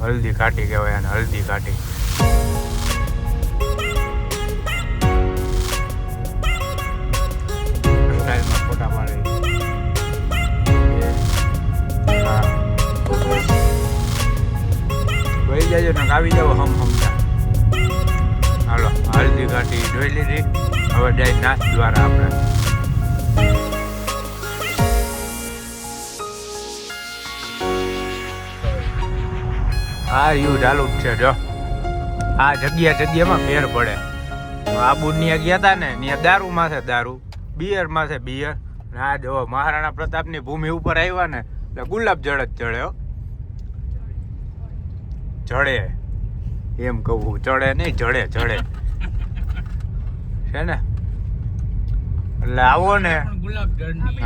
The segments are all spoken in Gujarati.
હલ્દી ઘાટી કહેવાય અને હલ્દી ઘાટી ફોટા એ, વહી જાજો ને આવી જાવ હમ હમતા હાલો હલ્દી ઘાટી જોઈ લીધી. હવે જાય નાચ દ્વારા આપણે. આ યુ ચાલુ જ છે જો. આ જગ્યા જગ્યામાં ફેર પડે. આબુ ત્યાં ગયા હતા ને ત્યાં દારૂ માથે દારૂ બિયર માથે બિયર. ના જો મહારાણા પ્રતાપની ભૂમિ ઉપર આવ્યા ને એટલે ગુલાબ જળ જ ચડે હો. જડે એમ કહું ચડે નહીં જડે જડે. છે ને? એટલે આવો ને.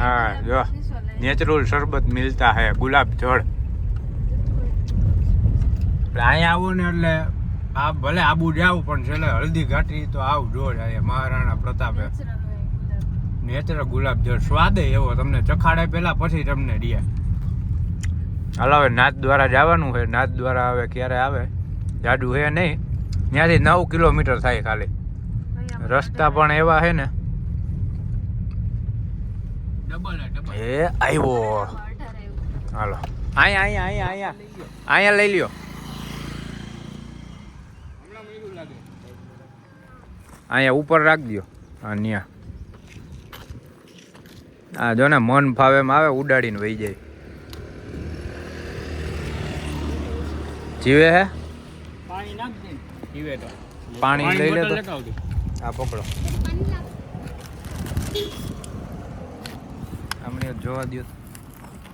હા જો. નેચરલ શરબત મિલતા હે ગુલાબ જળ. એટલે અહીંયા આવો ને એટલે આ ભલે આબુ જાવ પણ છેલ્લે હલ્દી ઘાટી તો આવ જો અહીંયા મહારાણા પ્રતાપે. નેચરલ ગુલાબ જળ સ્વાદે એવો તમને ચખાડે પેલા પછી તમને દે. હાલો હવે નાથ દ્વારા જવાનું છે. નાથ દ્વારા આવે ક્યારે આવે? જાડુ હે નહીં. ત્યાંથી નવ કિલોમીટર થાય ખાલી. રસ્તા પણ એવા છે ને. એ આવ્યો. હાલો. અહીંયા અહીંયા અહીંયા અહીંયા અહીંયા લઈ લ્યો હમણાં મેળું લાગે અહીંયા ઉપર રાખજો અહીંયા આ જો ને મન ફાવે એમ આવે ઉડાડીને વહી જાય. જીવે હે? પાણી નાખ દે. પીવે તો. પાણી લઈ લે તો. આ પકડો. જોવા દો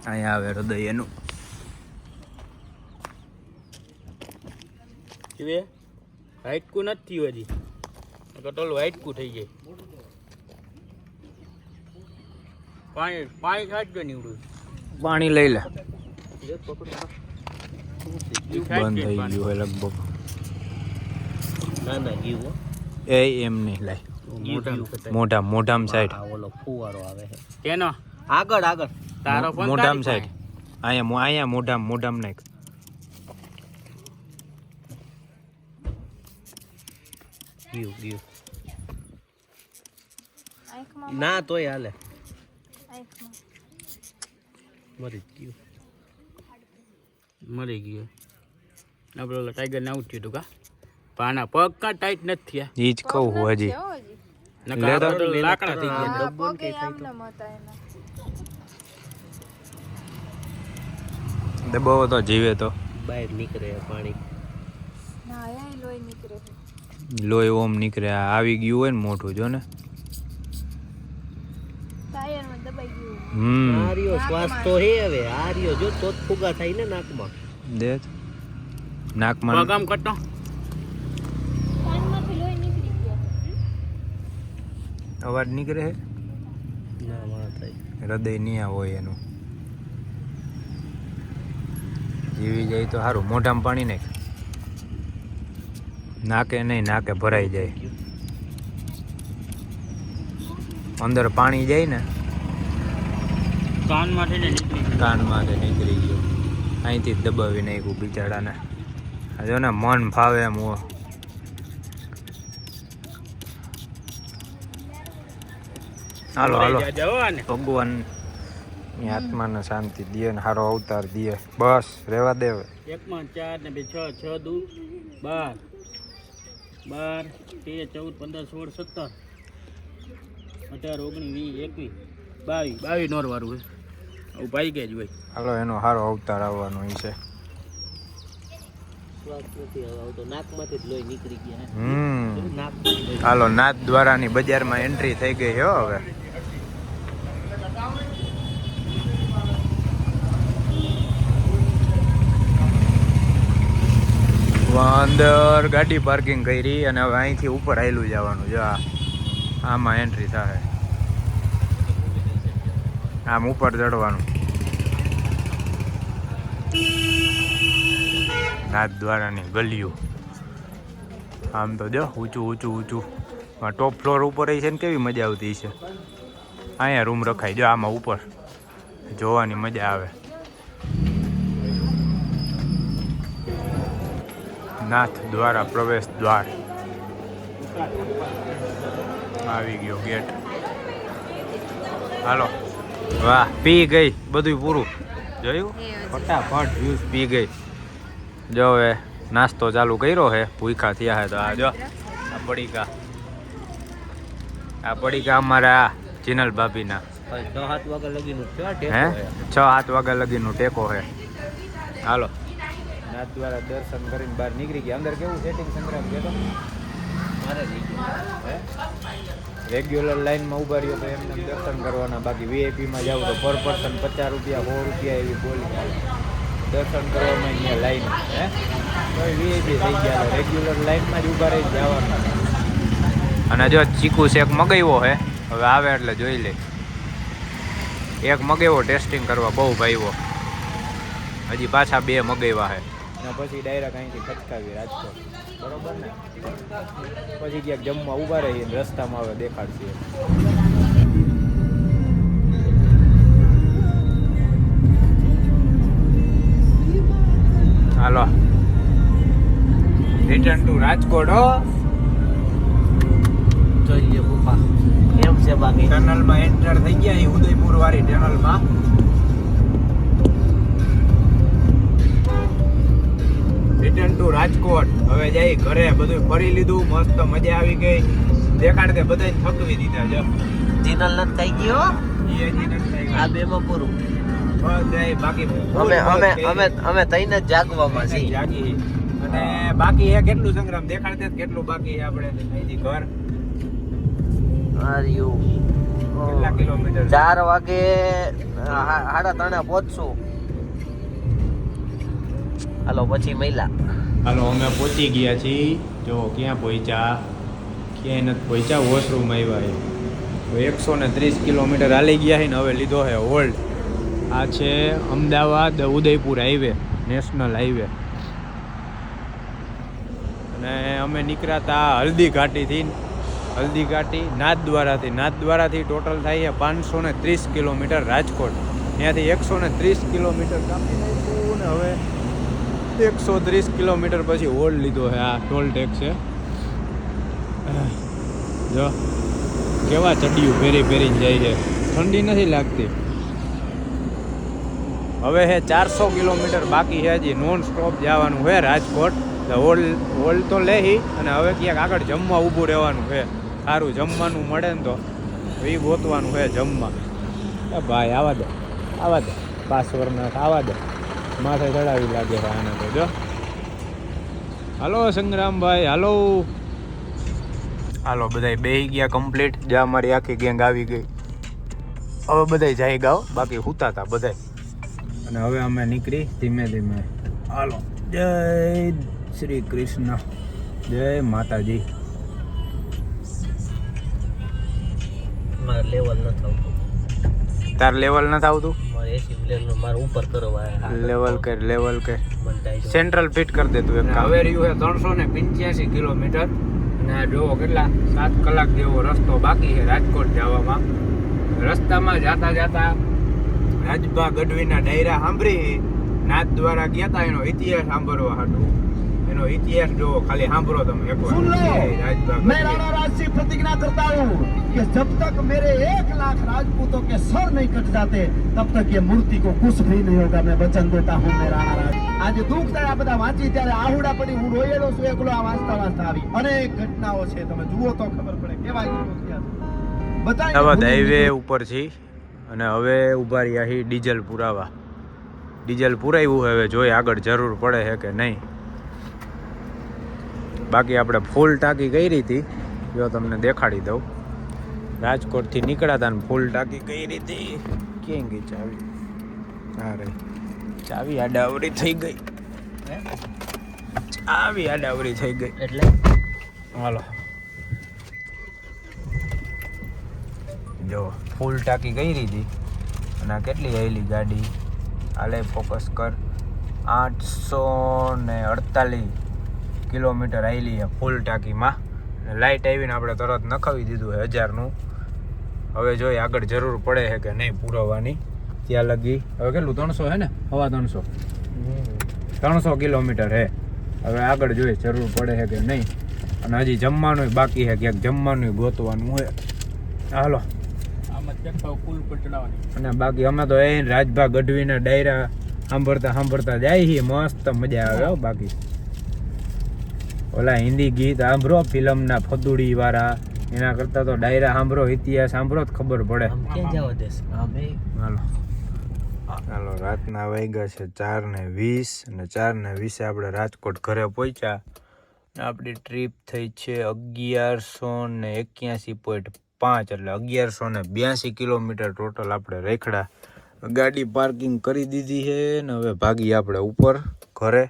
અહીંયા આવે હૃદય એનું પીવે હાઈટકું નથી થયું હજી. ઓલું હાઈટકું થઈ જાય. પાણી પાણી ખાટજો નીવડું. પાણી લઈ લે. બંધ થઈ ગયું હોય લગભગ. ના ના જીવો એ એમ નહીં લાય. મોઢા મોઢામ સાઈડ. ઓલો ફુવારો આવે છે કેનો? આગળ આગળ. તારો મોઢામ સાઈડ. અહીંયા અહીંયા મોઢામ મોઢામ નાખ. ગયું ગયું. ના તોય હાલે. મરી ગયું. મરી ગયો. આપણે ઓલા ટાઈગર ને આવું થયું હતું કા? પાના પગ કા ટાઈટ નથી થયા. એ જ કહું હું હજી. લાકડા થઈ ગયા. ને દબાવો તો જીવે તો. બહાર નીકળે પાણી. લોહી ઓમ નીકળે આવી ગયું હોય ને મોટું જો ને. હમ. આર્યો શ્વાસ તો હે હવે આ જો તો ફુગા થાય ને નાકમાં. દે. નાકમાં પગ કટો અવાજ નીકળે ના થાય હૃદય નિયા હોય એનું. જીવી જાય તો સારું મોઢામાં પાણી નાખ. નાકે નહીં નાકે ભરાઈ જાય. અંદર પાણી જાય ને કાનમાંથી નીકળી. કાનમાંથી નીકળી ગયું. અહીંથી દબાવી નાખ્યું બિચારાને. જો ને મન ફાવે એમ હો. હાલો હાલો. ભગવાનની આત્માને શાંતિ દે ને સારો અવતાર દે. બસ રેવા દે એકમાં ચાર ને બે છ છ દુ બાર. બાર તેર ચૌદ પંદર સોળ સત્તર અઢાર ઓગણીસ વીસ એકવીસ બાવીસ. બાવીસ નોર વાળું આવું ભાઈ કે જ હોય. હાલો એનો સારો અવતાર આવવાનો એ છે. હાલો નાથ દ્વારાની બજારમાં એન્ટ્રી થઈ ગઈ હો હવે. અંદર ગાડી પાર્કિંગ કરી અને હવે અહીંથી ઉપર આવેલું જવાનું, જો આમાં એન્ટ્રી થાય. આમ ઉપર ચડવાનું. નાથ દ્વારાની ગલીઓ. આમ તો જો, ઊંચું ઊંચું ઊંચું. આ ટોપ ફ્લોર ઉપર છે ને કેવી મજા આવતી છે અહીંયા રૂમ રખાય, જો આમાં ઉપર. જોવાની મજા આવે. નાથ દ્વારા પ્રવેશ દ્વાર. આવી ગયો ગેટ. હાલો. વાહ પી ગઈ બધું પૂરું. જોયું? ફટાફટ જ્યુસ પી ગઈ. જો હવે નાસ્તો ચાલુ કર્યો હે ભૂખા થયા હે તો આ જો આ પડીકા. આ પડીકા અમારા જીનલ ભાભીના. છ સાત વાગ્યા લગીનું હે. છ સાત વાગ્યા લગીનું ટેકો હે. હાલો. નાથ દ્વારા દર્શન કરીને બહાર નીકળી ગયા. અંદર કેવું સેટિંગ સંગ્રામ કહેતો મારે રેગ્યુલર લાઈનમાં ઊભા રહ્યો તો એમને એમ દર્શન કરવાના. બાકી વીઆઈપીમાં જાવ તો પર પર્સન પચાસ રૂપિયા સો રૂપિયા એવી બોલી દર્શન કરવામાં અહીંયા લાઈન હે? તો વીઆઈપી થઈ ગયા. રેગ્યુલર લાઈનમાં જ ઊભા રહી જવાના. અને જો ચીકુ શેક મગાવ્યો હે? હવે આવે એટલે જોઈ લે. એક મગાવ્યો ટેસ્ટિંગ કરવા બહુ ભાઈવો હજી પાછા બે મગાવ્યા હે. અને પછી ડાયરેક્ટ અહીંથી ખચકાવી રાજકોટ. બરોબર ને? પછી ક્યાંક જમવા ઊભા રહીએ રસ્તામાં આવે દેખાડશે હાલો. રિટર્ન ટુ રાજકોટ હો. જોઈએ પપ્પા કેમ છે બાકી? ટનલમાં એન્ટર થઈ ગયા એ ઉદયપુર વાળી ટનલમાં રિટર્ન ટુ રાજકોટ. હવે જઈ ઘરે બધું ફરી લીધું મસ્ત મજા આવી ગઈ. દેખાડ કે બધાને થકવી દીધા જો. જીનલ નથી થઈ ગયો હજી નથી થઈ આ ગયું. બે માં પૂરું બાકી અમે અમે અમે અમે તઈને જાગવામાં છીએ. જાગી અને બાકી એ કેટલું સંગ્રામ? દેખાડતે કેટલું બાકી આપણે અહીંથી ઘર. યુ કેટલા કિલોમીટર? ચાર વાગે સાડા ત્રણે પહોંચશું. હાલો, પછી મહિલા. હાલો, અમે પહોંચી ગયા છીએ. જો, ક્યાં પહોંચ્યા? ક્યાંય નથી પહોંચ્યા વોશરૂમ આવ્યા છે. એકસો ને ત્રીસ કિલોમીટર હાલી ગયા છે ને, હવે લીધો છે હોલ્ડ આ છે Ahmedabad Udaipur highway national highway. અને અમે નીકળ્યા હતા હલ્દી ઘાટીથી હલ્દી ઘાટી નાથદ્વારાથી નાથદ્વારાથી ટોટલ થાય છે પાંચસો ને ત્રીસ કિલોમીટર રાજકોટ. ત્યાંથી એકસો ને ત્રીસ કિલોમીટર કાપી નાખ્યું ને, હવે એકસો ત્રીસ કિલોમીટર પછી હોલ્ડ લીધો છે આ ટોલ ટેક્સ છે. જો, કેવા ચડિયું પહેરી પહેરીને જાય છે. ઠંડી નથી લાગતી. હવે હે ચારસો કિલોમીટર બાકી છે હજી નોન સ્ટોપ જવાનું છે રાજકોટ. હોલ્ડ હોલ્ડ તો લેહી અને હવે ક્યાંક આગળ જમવા ઊભું રહેવાનું છે સારું, જમવાનું મળે ને તો. એ ગોતવાનું છે જમવા. ભાઈ, આવા દે આવા દે. પાસવરના આવા દે. માથે ચડાવી લાગે છે આને તો જો. હાલો સંગ્રામભાઈ હાલો. હાલો બધાય બે ગયા કમ્પ્લીટ જ્યાં અમારી આખી ગેંગ આવી ગઈ. હવે બધાય જાય ગાવ બાકી હુતા હતા બધાય. અને હવે અમે નીકળી ધીમે ધીમે. હાલો જય શ્રી કૃષ્ણ. જય માતાજી. મારે લેવલ નથી આવતું તાર લેવલ નથી આવતું મારે એસી પ્લેનનું મારે ઉપર કરવા લેવલ કર લેવલ કર. સેન્ટ્રલ ફિટ કરી દે તું એક હવે રહ્યું છે ત્રણસો ને પંચ્યાસી કિલોમીટર. અને આ જોવો કેટલા સાત કલાક જેવો રસ્તો બાકી છે રાજકોટ જવામાં. રસ્તામાં જાતા જાતા રાજભા ગઢવીના ડાયરા સાંભળી નાથ દ્વારા ગયા હતા એનો ઇતિહાસ સાંભળવા હાટું. એનો ઇતિહાસ જોવો ખાલી સાંભળો તમે એકવાર सुन लो રાજભા मैं ગઢવી. राणा राज से प्रतिज्ञा करता हूँ कि जब तक मेरे एक लाख राजपूतों के सर नहीं कट जाते तब तक ये मूर्ति को कुछ भी नहीं होगा मैं वचन देता हूँ मैं राणा राज આજે દુઃખ થાય આ બધા વાંચી ત્યારે આહુડા પડી હું રોયેલો છું એકલો આ વાંચતા વાંચતા આવી અનેક ઘટનાઓ છે તમે જુઓ તો ખબર પડે કેવા યુદ્ધો થયા છે. બધાયને અમદાવાદ ભૂલી હાઈવે દીધું. ઉપર છી અને હવે ઊભા રહ્યા છીએ ડીઝલ પુરાવા ડીઝલ પુરાવ્યું હવે જોઈએ આગળ જરૂર પડે છે કે નહીં બાકી આપણે ફૂલ ટાંકી કરી હતી. જો તમને દેખાડી દઉં. રાજકોટથી નીકળ્યા હતા ને ફૂલ ટાંકી કરી હતી. કેમ ગઈ ચાવી? હા રહી. ચાવી આડાવરી થઈ ગઈ. ચાવી આડાવરી થઈ ગઈ. એટલે? હાલો. જો ફૂલ ટાંકી ગઈ હતી. અને આ કેટલી આવેલી ગાડી? આલે ફોકસ કર. આઠસો ને અડતાલીસ. કિલોમીટર આવેલી છે ફૂલ ટાંકીમાં. લાઇટ આવીને આપણે તરત નખાવી દીધું છે હજારનું. હવે જોઈએ આગળ જરૂર પડે છે કે નહીં પૂરવવાની. ત્યાં લગી હવે કેટલું? ત્રણસો હે ને? હવા ત્રણસો. ત્રણસો કિલોમીટર હે. હવે આગળ જોઈએ જરૂર પડે છે કે નહીં. અને હજી જમવાનું બાકી છે ક્યાંક જમવાનું ગોતવાનું હોય. હાલો. અને બાકી અમે તો એ રાજભા ગઢવીના ડાયરા સાંભળતા સાંભળતા જાય છે મસ્ત મજા આવે હો બાકી. ઓલા હિન્દી ગીત સાંભળો ફિલ્મના ફદુડી વાળા. એના કરતા તો ડાયરા સાંભળો ઇતિહાસ સાંભળો જ ખબર પડે. ક્યાં જવા દેશ? હાલો. હાલો રાતના વાગ્યા છે ચાર ને વીસ અને ચાર ને વીસે આપણે રાજકોટ ઘરે પહોંચ્યા. આપણી ટ્રીપ થઈ છે અગિયારસો ને એક્યાસી પોઈન્ટ પાંચ એટલે અગિયારસો ને બ્યાસી કિલોમીટર ટોટલ આપણે રેખડા ગાડી પાર્કિંગ કરી દીધી છે ને હવે ભાગી આપણે ઉપર ઘરે.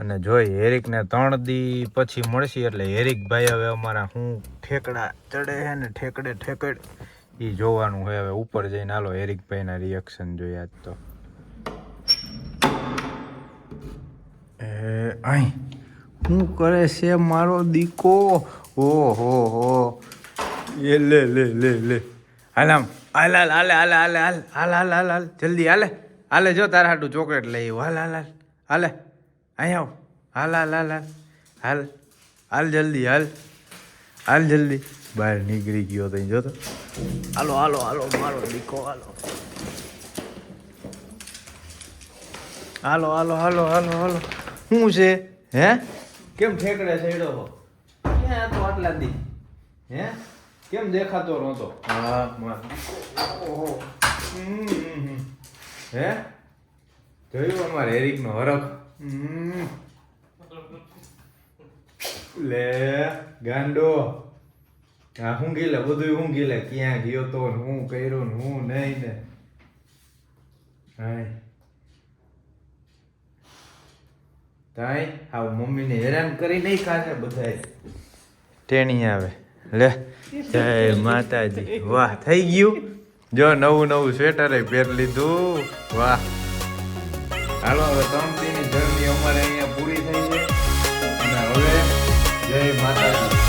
અને જોઈ હેરિકને ત્રણ દી પછી મળશે એટલે હેરિકભાઈ હવે અમારા હું ઠેકડા ચડે છે ને ઠેકડે ઠેકડ એ જોવાનું હોય હવે ઉપર જઈને હાલો હેરિકભાઈના રિએક્શન જોઈએ આજ તો એ અહીં શું કરે છે મારો દીકો ઓહો હો એ લે લે લે લે હાલ આમ હાલ હાલ હાલે હાલે હાલે હાલ હાલ હાલ હાલ હાલ જલ્દી હાલે હાલે જો તારા હાટું ચોકલેટ લઈ. હાલ હાલ હાલ હાલે અહીં આવ. હાલ હાલ હાલ હાલ. હાલ. હાલ જલ્દી, હાલ. હાલ જલ્દી. બહાર નીકળી ગયો તો જો તો. હાલો હાલો હાલો, મારો દીકો, હાલો. હાલો હાલો હાલો હાલો હાલો. શું છે? હે? કેમ ઠેકડે સડ્યો હો? ક્યાં હતો આટલા દી? હે? કેમ દેખાતો નહોતો? હા ઓહો. હે? જોયું અમારે હેરિકનો હરખ. લે, ગાંડો. હા હું ગીલે બધું હું ગીલે. ક્યાં ગયો તો હું કર્યો ને હું નહીં ને. હાય. તાઈ હાવ મમ્મીને હેરાન કરી નહીં ખાશે બધાય. ટેણી આવે. લે, જય માતાજી. વાહ, થઈ ગયું. જો નવું નવું સ્વેટર પહેર લીધું. વાહ. હાલો, હવે ત્રણ જય માતાજી